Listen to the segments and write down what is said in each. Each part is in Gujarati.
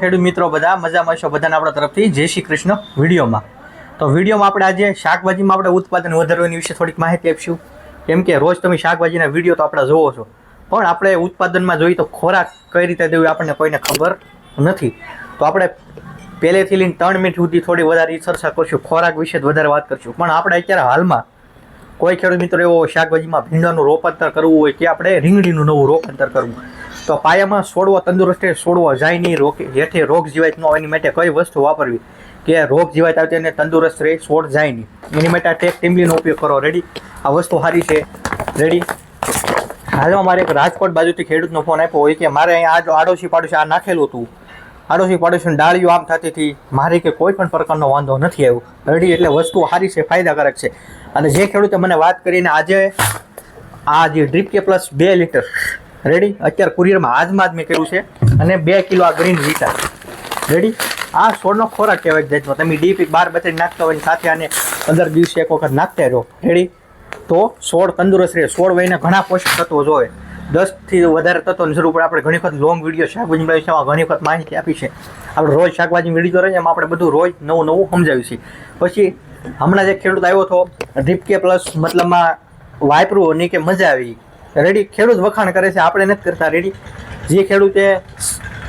ખેડૂત મિત્રો બધા, મજામાં છો બધાને આપણા તરફથી? જય શ્રી કૃષ્ણ વિડીયોમાં. તો વિડીયોમાં આપણે આજે શાકભાજીમાં આપણે ઉત્પાદન વધારવાની વિશે થોડીક માહિતી આપીશું. કેમ કે રોજ તમે શાકભાજીના વીડિયો તો આપણે જોવો છો. પણ આપણે ઉત્પાદનમાં જોઈએ તો ખોરાક કઈ રીતે દેવું આપણને કોઈને ખબર નથી. તો આપણે પહેલેથી લઈને ત્રણ મિનિટ સુધી થોડી વધારે ચર્ચા કરશું, ખોરાક વિશે વધારે વાત કરશું. પણ આપણે અત્યારે હાલમાં કોઈ ખેડૂત મિત્રો એવો શાકભાજીમાં ભીંડાનું રોપાંતર કરવું હોય કે આપણે રીંગણીનું નવું રોપાંતર કરવું તો પાયામાં છોડવો તંદુરસ્ત છોડવો જાય નહીં રોગ હેઠે રોગ જીવાત ન હોય, એની માટે કઈ વસ્તુ વાપરવી? કે રોગ જીવાત આવતી અને તંદુરસ્ત રહે છોડ જાય નહીં. એની માટે આ ટેક ટીમલીનો ઉપયોગ કરો. રેડી આ વસ્તુ સારી છે. રેડી હાલમાં મારે એક રાજકોટ બાજુથી ખેડૂતનો ફોન આપ્યો હોય કે મારે અહીંયા આ આડોશી પાડોશી આ નાખેલું હતું. આડોશી પાડોશીની ડાળીઓ આમ થતી હતી. મારે કે કોઈ પણ પ્રકારનો વાંધો નથી આવ્યો. રેડી એટલે વસ્તુ સારી છે, ફાયદાકારક છે. અને જે ખેડૂતે મને વાત કરીને આજે આ જે ડ્રીપ કે પ્લસ બે લીટર રેડી અત્યારે કુરિયરમાં આજમાં જ મેં કર્યું છે. અને બે કિલો આ ગ્રીન વિટા રેડી આ છોડનો ખોરાક કહેવાય જાતનો. તમે ડીપી બાર બત્રીસ નાખતા હોય સાથે આને પંદર દિવસે એક વખત નાખતા રહો. રેડી તો છોડ તંદુરસ્ત રહે. છોડ વહીને ઘણા પોષક તત્વો જોવે. દસથી વધારે તત્વોની જરૂર પડે. આપણે ઘણી વખત લોંગ વીડિયો શાકભાજી વિષયમાં ઘણી વખત માહિતી આપી છે. આપણે રોજ શાકભાજી વીડિયો રહે એમાં આપણે બધું રોજ નવું નવું સમજાવ્યું છે. પછી હમણાં જે ખેડૂત આવ્યો હતો ડ્રીપ કે પ્લસ મતલબમાં વાપરવું નહીં કે મજા આવી. રેડી ખેડૂત વખાણ કરે છે, આપણે નથી કરતા રેડી. જે ખેડૂતે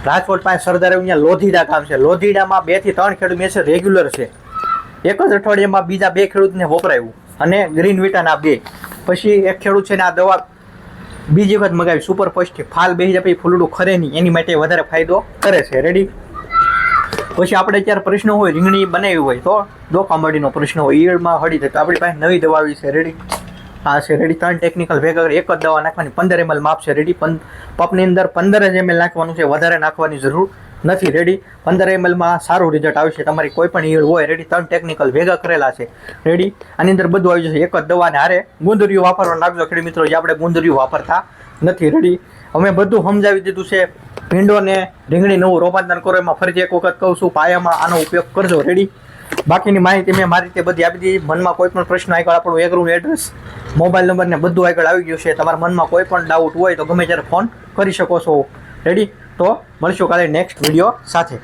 રાજકોટ પાસે સરદાર અહીંયા લોધીડા ગામ છે. લોધીડામાં બેથી ત્રણ ખેડૂત મેં છે, રેગ્યુલર છે. એક જ અઠવાડિયામાં બીજા બે ખેડૂતને વપરાયું અને ગ્રીન વિટાના બે. પછી એક ખેડૂત છે ને આ દવા બીજી વખત મગાવી સુપર ફર્સ્ટ ફાલ બેસી જાય પછી ફૂલડું ખરે નહીં, એની માટે વધારે ફાયદો કરે છે. રેડી પછી આપણે અત્યારે પ્રશ્ન હોય, રીંગણી બનાવી હોય તો દોખામડીનો પ્રશ્ન હોય, ઈયળમાં હળી તો આપણી પાસે નવી દવા આવી છે. રેડી આ છે રેડી ત્રણ ટેકનિકલ ભેગા એક જ દવા નાખવાની, પંદર એમએલ માપ છે. રેડી પપની અંદર પંદર જ એમએલ નાખવાનું છે. વધારે નાખવાની જરૂર નથી. રેડી પંદર એમએલમાં સારું રિઝલ્ટ આવશે. તમારી કોઈ પણ ઈયળ હોય રેડી ત્રણ ટેકનિકલ ભેગા કરેલા છે. રેડી આની અંદર બધું આવી જશે. એક જ દવાને હારે ગુંદરિયું વાપરવા નાખજો ખેડૂત મિત્રો. જે આપણે ગુંદરિયું વાપરતા નથી. રેડી અમે બધું સમજાવી દીધું છે. ભીંડોને રીંગણી નવું રોપાંતર કરો. એમાં ફરીથી એક વખત કહું છું, પાયામાં આનો ઉપયોગ કરજો. રેડી બાકીની માહિતી મેં મારી રીતે બધી આપી દીધી. મનમાં કોઈ પણ પ્રશ્ન આગળ આપણું એગ્રુનું એડ્રેસ મોબાઈલ નંબર ને બધું આગળ આવી ગયું છે. તમારા મનમાં કોઈ પણ ડાઉટ હોય તો ગમે ત્યારે ફોન કરી શકો છો. રેડી તો મળશું કાલે નેક્સ્ટ વીડિયો સાથે.